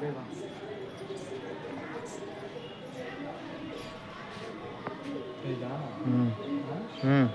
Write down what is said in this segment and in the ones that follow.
அப்படியே வா ம்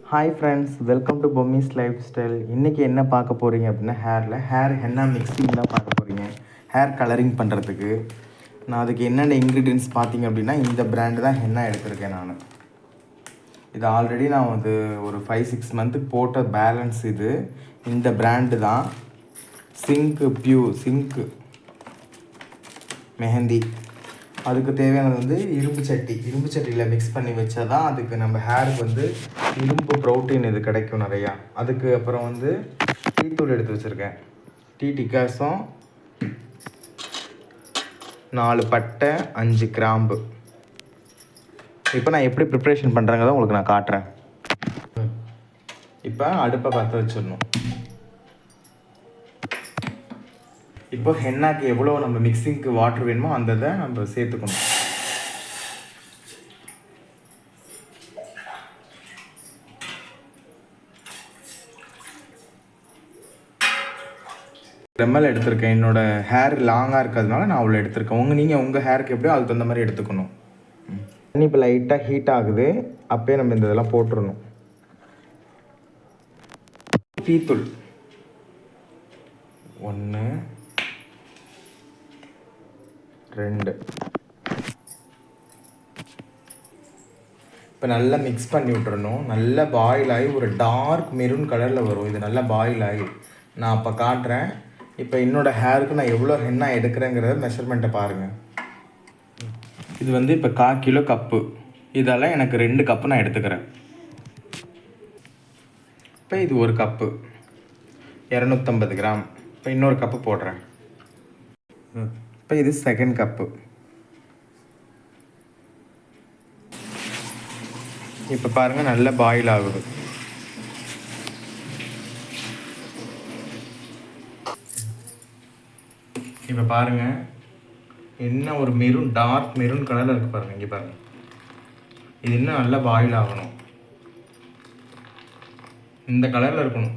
hi friends welcome to Bommi's life style இன்றைக்கி என்ன பார்க்க போகிறீங்க அப்படின்னா ஹேரில் ஹேர் ஹென்னா மிக்சிங் தான் பார்க்க போகிறீங்க ஹேர் கலரிங் பண்ணுறதுக்கு நான் அதுக்கு என்னென்ன இன்க்ரீடியன்ஸ் பார்த்தீங்க அப்படின்னா இந்த பிராண்டு தான் ஹென்னா எடுத்திருக்கேன் நான். இது ஆல்ரெடி நான் வந்து ஒரு ஃபைவ் சிக்ஸ் மந்த்துக்கு போட்ட பேலன்ஸ் இது. இந்த பிராண்டு தான் சிங்க்கு பியூ சிங்க்கு மெஹந்தி அதுக்கு தேவையானது வந்து இரும்பு சட்டி. இரும்பு சட்டியில் மிக்ஸ் பண்ணி வச்சா தான் அதுக்கு நம்ம ஹேருக்கு வந்து இரும்பு ப்ரோட்டீன் இது கிடைக்கும் நிறையா. அதுக்கு அப்புறம் வந்து டீ தூள் எடுத்து வச்சுருக்கேன். டீ டிக்காசம் நாலு பட்டை அஞ்சு கிராம்பு. இப்போ நான் எப்படி ப்ரிப்ரேஷன் பண்ணுறேங்கிறத உங்களுக்கு நான் காட்டுறேன். இப்போ அடுப்பை பற்ற வச்சிடணும். இப்போ ஹென்னாக்கு எவ்வளோ நம்ம மிக்சிங்க்கு வாட்டர் வேணுமோ அந்த இதை நம்ம சேர்த்துக்கணும். ரெம்மல் எடுத்திருக்கேன். என்னோட ஹேர் லாங்காக இருக்கிறதுனால நான் அவ்வளோ எடுத்திருக்கேன். உங்கள் நீங்கள் உங்கள் ஹேருக்கு எப்படியோ அதுக்கு தகுந்த மாதிரி எடுத்துக்கணும். தண்ணி இப்போ லைட்டாக ஹீட் ஆகுது. அப்போயே நம்ம இந்த இதெல்லாம் போட்டுடணும் டீத்தூள் ஒன்று ரெண்டு. இப்போ நல்லா மிக்ஸ் பண்ணி விட்டுறணும். நல்லா பாயில் ஆகி ஒரு டார்க் மெரூன் கலரில் வரும். இது நல்லா பாயில் ஆகி. நான் அப்போ காட்டுறேன். இப்போ என்னோடய ஹேருக்கு நான் எவ்வளோ ஹென்னா எடுக்கிறேங்கிறத மெஷர்மெண்ட்டை பாருங்கள் இது வந்து இப்போ கா கிலோ கப்பு இதெல்லாம் எனக்கு ரெண்டு கப்பு நான் எடுத்துக்கிறேன். இப்போ இது ஒரு கப்பு இரநூத்தம்பது கிராம். இப்போ இன்னொரு கப்பு போடுறேன். இப்போ இது செகண்ட் கப்பு இப்போ பாருங்கள் நல்லா பாயில் ஆகுது. இப்போ பாருங்கள் என்ன ஒரு மெரூன் டார்க் மெரூன் கலரில் இருக்கு பாருங்கள் இங்கே பாருங்கள் இது இன்னும் நல்லா பாயில் ஆகணும். இந்த கலரில் இருக்கணும்.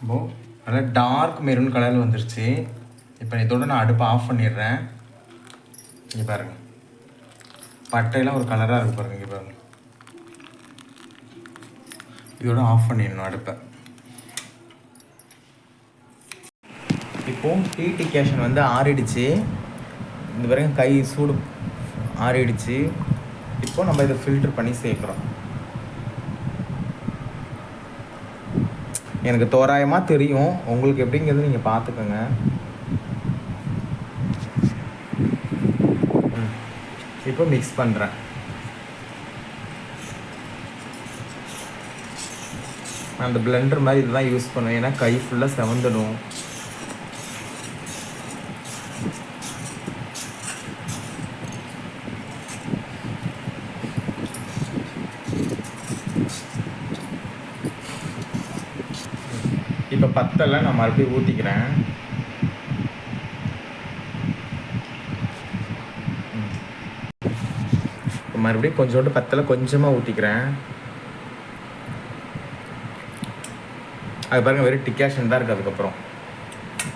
இப்போ நல்லா டார்க் மெரூன் கலரில் வந்துருச்சு. இப்போ இதோட நான் அடுப்பை ஆஃப் பண்ணிடுறேன். இங்கே பாருங்கள் பட்டையெல்லாம் ஒரு கலராக இருக்கு பாருங்கள் இங்கே பாருங்கள் இதோட ஆஃப் பண்ணிடணும் அடுப்பை. இப்போ டீ வந்து ஆறிடுச்சு. இந்த வரைக்கும் கை சூடு ஆறிடுச்சு. இப்போ நம்ம இதை ஃபில்டர் பண்ணி சேர்க்குறோம். எனக்கு தோராயமாக தெரியும். உங்களுக்கு எப்படிங்கிறது நீங்கள் பார்த்துக்கோங்க. ம். இப்போ மிக்ஸ் பண்ணுறேன் நான் அந்த பிளெண்டர் மாதிரி இதுதான் யூஸ் பண்ணுவேன். ஏன்னா கை ஃபுல்லாக செவந்துடும். இப்போ பத்தெல்லாம் நான் மறுபடியும் ஊற்றிக்கிறேன் இப்போ மறுபடியும் கொஞ்சோண்டு பத்தலை கொஞ்சமாக ஊற்றிக்கிறேன் அது பாருங்கள் வெறும் டிக்காஷன் தான் இருக்குது அதுக்கப்புறம்.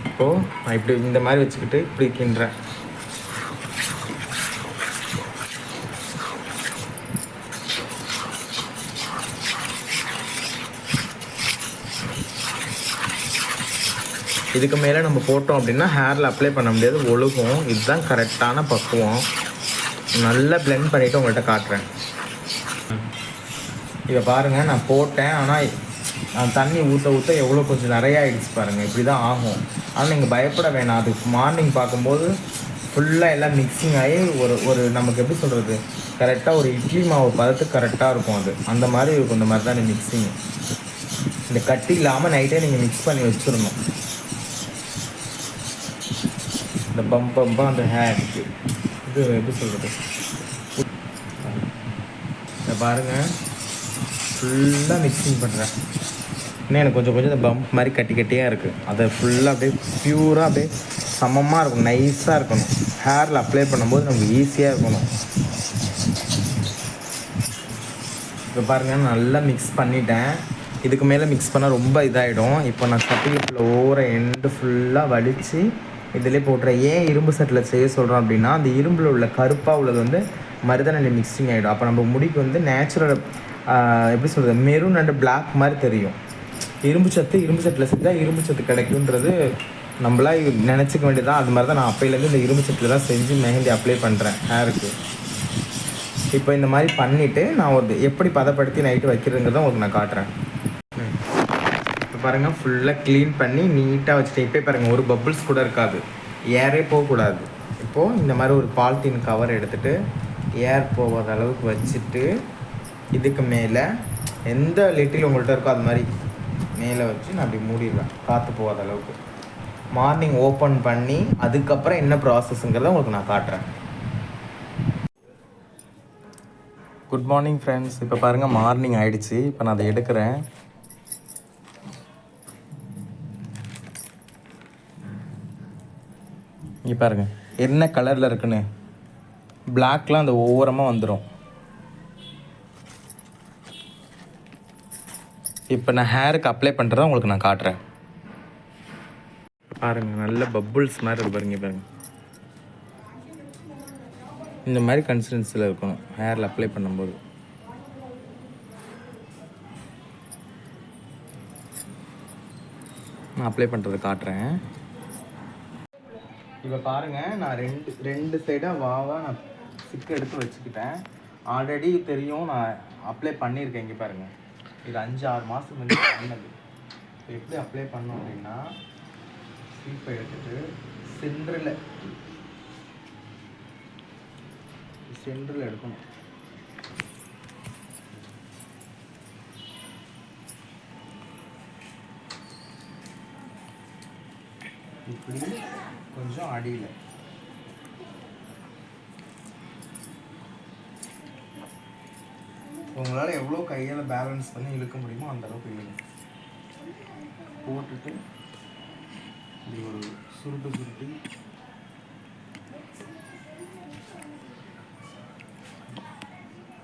இப்போது நான் இப்படி இந்த மாதிரி வச்சுக்கிட்டு இப்படி கிண்டுறேன். இதுக்கு மேலே நம்ம போட்டோம் அப்படின்னா ஹேரில் அப்ளை பண்ண முடியாது ஒழுகும். இதுதான் கரெக்டான பக்குவம். நல்லா பிளெண்ட் பண்ணிவிட்டு உங்கள்கிட்ட காட்டுறேன். இதை பாருங்கள் நான் போட்டேன். ஆனால் நான் தண்ணி ஊற்ற ஊற்ற எவ்வளோ கொஞ்சம் நிறையா ஆகிடுச்சு பாருங்கள் இப்படி தான் ஆகும். ஆனால் நீங்கள் பயப்பட வேணாம். அது மார்னிங் பார்க்கும்போது ஃபுல்லாக எல்லாம் மிக்சிங் ஆகி ஒரு ஒரு நமக்கு எப்படி சொல்கிறது கரெக்டாக ஒரு இட்லி மாவு பதத்துக்கு கரெக்டாக இருக்கும் அது. அந்த மாதிரி இருக்கும். இந்த மாதிரி தான் மிக்சிங் இந்த கட்டி இல்லாமல் நைட்டே நீங்கள் மிக்ஸ் பண்ணி வச்சிடணும். இந்த பம்ப் பம்பாக அந்த ஹேருக்கு இது எப்படி சொல்கிறது இதை பாருங்கள் ஃபுல்லாக மிக்சிங் பண்ணுறேன் இன்னும் எனக்கு கொஞ்சம் கொஞ்சம் இந்த பம்ப் மாதிரி கட்டி கட்டியாக இருக்குது அதை ஃபுல்லாக அப்படியே ப்யூராக அப்படியே சமமாக இருக்கும் நைஸாக இருக்கணும். ஹேரில் அப்ளை பண்ணும்போது நமக்கு ஈஸியாக இருக்கணும். இப்போ பாருங்கள் நல்லா மிக்ஸ் பண்ணிட்டேன். இதுக்கு மேலே மிக்ஸ் பண்ணால் ரொம்ப இதாகிடும் இப்போ நான் சட்டியில் ஓர எண்டு ஃபுல்லாக வலித்து இதிலே போட்டுற ஏன் இரும்பு சட்டில் செய்ய சொல்கிறோம் அப்படின்னா அந்த இரும்பில் உள்ள கருப்பாக உள்ளது வந்து மருதநிலை மிக்சிங் ஆகிடும் அப்போ நம்ம முடிக்கு வந்து நேச்சுரல் எப்படி சொல்கிறது மெரூன் அண்ட் பிளாக் மாதிரி தெரியும். இரும்பு சத்து இரும்பு சட்டில் செஞ்சால் இரும்பு சத்து கிடைக்குன்றது நம்மளா நினச்சிக்க வேண்டியதான் அது மாதிரி தான் நான் அப்பையிலேருந்து இந்த இரும்பு சட்டில் தான் செஞ்சு மெஹந்தி அப்ளை பண்ணுறேன் ஹேருக்கு. இப்போ இந்த மாதிரி பண்ணிவிட்டு நான் ஒரு எப்படி பதப்படுத்தி நைட்டு வைக்கிறதுங்கிறத உங்களுக்கு நான் காட்டுறேன். பாருங்கள் ஃபுல்லாக க்ளீன் பண்ணி நீட்டாக வச்சுட்டு இப்போ பாருங்கள் ஒரு பப்புள்ஸ் கூட இருக்காது. ஏரே போகக்கூடாது. இப்போது இந்த மாதிரி ஒரு பாலித்தீன் கவர் எடுத்துகிட்டு ஏர் போகாத அளவுக்கு வச்சுட்டு இதுக்கு மேலே எந்த லிட்டில் உங்கள்கிட்ட இருக்கோ அது மாதிரி மேலே வச்சு நான் அப்படி மூடிடுவேன் காற்று போகாத அளவுக்கு. மார்னிங் ஓப்பன் பண்ணி அதுக்கப்புறம் என்ன ப்ராசஸ்ங்கிறத உங்களுக்கு நான் காட்டுறேன். குட் மார்னிங் ஃப்ரெண்ட்ஸ் இப்போ பாருங்கள் மார்னிங் ஆயிடுச்சு. இப்போ நான் அதை எடுக்கிறேன். இங்கே பாருங்க. என்ன கலரில் இருக்குன்னு? பிளாக்லாம் அந்த ஓரமாக வந்துடும் இப்போ நான் ஹேருக்கு அப்ளை பண்ணுறத உங்களுக்கு நான் காட்டுறேன். பாருங்க நல்ல பப்புள்ஸ் மாதிரி இருக்கு பாருங்க பாருங்க. இந்த மாதிரி கன்சிஸ்டன்சியில் இருக்கணும் ஹேரில் அப்ளை பண்ணும்போது. நான் அப்ளை பண்ணுறது காட்டுறேன். இப்போ பாருங்க நான் ரெண்டு ரெண்டு சைடாக வாவா நான் சிக்கு எடுத்து வச்சுக்கிட்டேன். ஆல்ரெடி தெரியும் நான் அப்ளை பண்ணியிருக்கேன் இங்கே பாருங்க. இது அஞ்சு ஆறு மாதத்துக்கு முன்னாடி பண்ணது. இப்போ எப்படி அப்ளை பண்ணோம் அப்படின்னா சீப்பை எடுத்துட்டு சென்டரில் சென்டரில் எடுக்கணும். இப்படி கொஞ்சம் அடியில். உங்களால் எவ்வளோ கையால் பேலன்ஸ் பண்ணி இழுக்க முடியுமோ அந்த அளவுக்கு இழுங்க. போட்டுட்டு இப்படி ஒரு சுருட்டு சுருட்டி.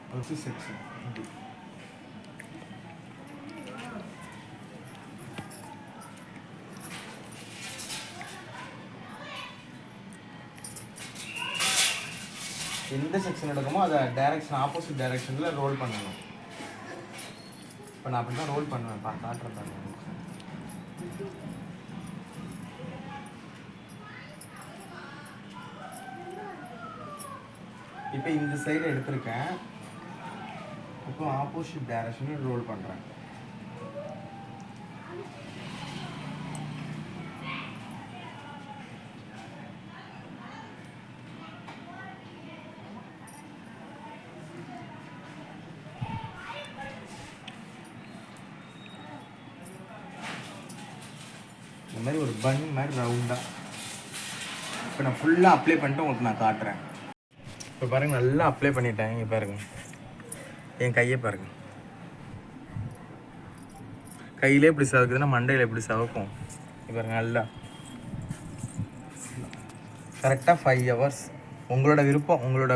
ஃபஸ்ட்டு செக்ஷன் இப்படி எந்த செக்ஷன் எடுக்கமோ அதை டைரக்ஷன் ஆப்போசிட் டைரக்ஷனில் ரோல் பண்ணணும். இப்போ நான் அப்படி தான் ரோல் பண்ணுவேன். பா காட்டுறேன் பாருங்க. இப்போ இந்த சைடு எடுத்திருக்கேன். இப்போ ஆப்போசிட் டைரக்ஷனில் ரோல் பண்ணுறேன் இந்த மாதிரி ஒரு பன் மாதிரி ரவுண்டாக இப்போ நான் ஃபுல்லாக அப்ளை பண்ணிட்டு உங்களுக்கு நான் காட்டுறேன். இப்போ பாருங்கள் நல்லா அப்ளை பண்ணிட்டேன். இங்கே பாருங்க. என் கையை பாருங்க. கையிலே எப்படி சவக்குதுன்னா மண்டையில் எப்படி சவக்கும்? இப்போ நல்லா. கரெக்டாக ஃபைவ் ஹவர்ஸ் உங்களோட விருப்பம் உங்களோட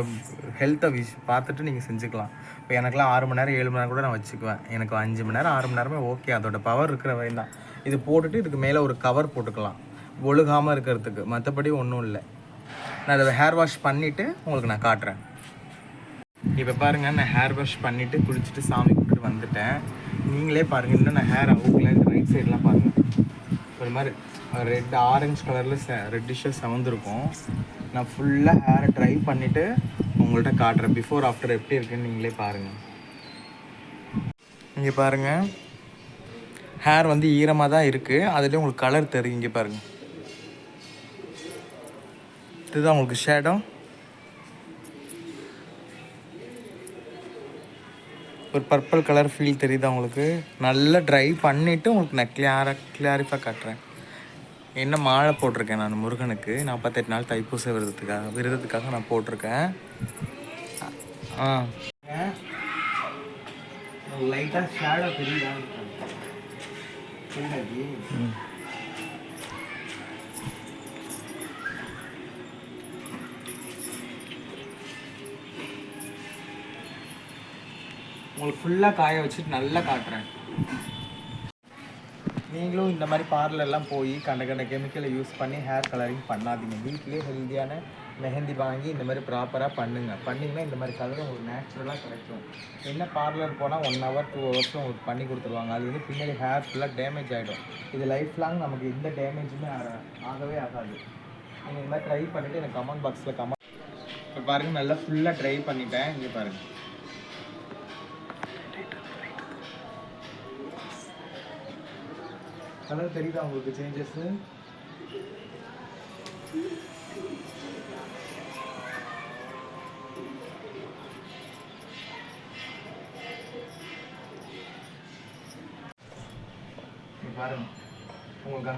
ஹெல்த்தை விஷ் பார்த்துட்டு நீங்கள் செஞ்சுக்கலாம். இப்போ எனக்குலாம் ஆறு மணி நேரம் ஏழு மணி நேரம் கூட நான் வச்சுக்குவேன். எனக்கு அஞ்சு மணி நேரம் ஆறு மணி நேரமே ஓகே அதோட பவர் இருக்கிற வரையும் தான் இது போட்டுட்டு இதுக்கு மேலே ஒரு கவர் போட்டுக்கலாம். ஒழுகாமல் இருக்கிறதுக்கு. மற்றபடி ஒன்றும் இல்லை. நான் அதை ஹேர் வாஷ் பண்ணிவிட்டு உங்களுக்கு நான் காட்டுறேன். இப்போ பாருங்கள் நான் ஹேர் வாஷ் பண்ணிவிட்டு குளிச்சுட்டு சாமி கும்பிட்டு வந்துட்டேன். நீங்களே பாருங்கள் இன்னும் நான் ஹேர் அவுக்கில் இந்த ரைட் சைட்லாம் பாருங்கள் ஒரு மாதிரி ரெட் ஆரஞ்சு கலரில் செ ரெட்டிஷாக செவந்திருக்கும் நான் ஃபுல்லாக ஹேரை ட்ரை பண்ணிவிட்டு உங்கள்கிட்ட காட்டுறேன். பிஃபோர் ஆஃப்டர் எப்படி இருக்குன்னு நீங்களே பாருங்கள் இங்கே பாருங்கள் ஹேர் வந்து ஈரமாக தான் இருக்குது அதுலேயும் உங்களுக்கு கலர் தெரியும் இங்கே பாருங்கள் இதுதான் உங்களுக்கு ஷேடோ ஒரு பர்பிள் கலர் ஃபீல் தெரியுதா உங்களுக்கு? நல்லா ட்ரை பண்ணிவிட்டு உங்களுக்கு நான் கிளியராக கிளியாரிஃபாக காட்டுறேன். என்ன மாலை போட்டிருக்கேன் நான் முருகனுக்கு? நாற்பத்தெட்டு நாள் தைப்பூச விரதத்துக்காக விரதத்துக்காக நான் போட்டிருக்கேன். ஆ. லைட்டாக ஷேடோ தெரியுதா? உங்களுக்கு ஃபுல்லாக காய வச்சுட்டு நல்லா காட்டுறேன். நீங்களும் இந்த மாதிரி பார்லர்லாம் போய் கண்ட கண்ட கெமிக்கலை யூஸ் பண்ணி ஹேர் கலரிங் பண்ணாதீங்க. வீட்லேயே ஹெல்த்தியான மெஹந்தி வாங்கி இந்த மாதிரி ப்ராப்பராக பண்ணுங்க. பண்ணிங்கன்னா இந்த மாதிரி கலர் உங்களுக்கு நேச்சுரலாக கிடைக்கும். என்ன பார்லர் போனால் ஒன் ஹவர் டூ ஹவர்ஸும் உங்களுக்கு பண்ணி கொடுத்துருவாங்க. அது வந்து பின்னாடி ஹேர் ஃபுல்லாக டேமேஜ் ஆகிடும் இது லைஃப் லாங் நமக்கு எந்த டேமேஜுமே ஆகவே ஆகாது. நீங்கள் இந்த மாதிரி ட்ரை பண்ணிவிட்டு எனக்கு கமெண்ட் பாக்ஸில் கமெண்ட் இப்போ பாருங்கள் நல்லா ஃபுல்லாக ட்ரை பண்ணிட்டேன். இங்கே பாருங்கள் கலர் தெரியுதா உங்களுக்கு சேஞ்சஸ்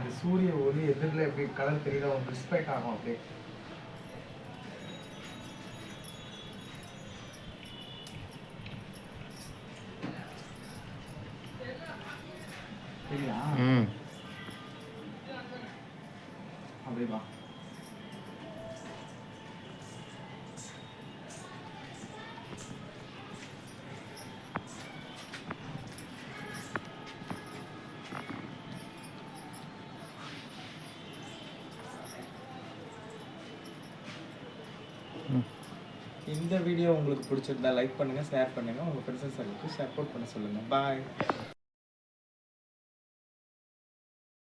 அந்த சூரிய ஒளி எதிரில் எப்படி கலர் தெரியுதா உங்களுக்கு ரெஸ்பெக்ட் ஆகும் அப்படியே. சரியா? ம். இந்த வீடியோ உங்களுக்கு பிடிச்சிருந்தா லைக் பண்ணுங்கள் ஷேர் பண்ணுங்கள் உங்கள் ஃப்ரெண்ட்ஸ் சப்போர்ட் பண்ண சொல்லுங்கள் பாய்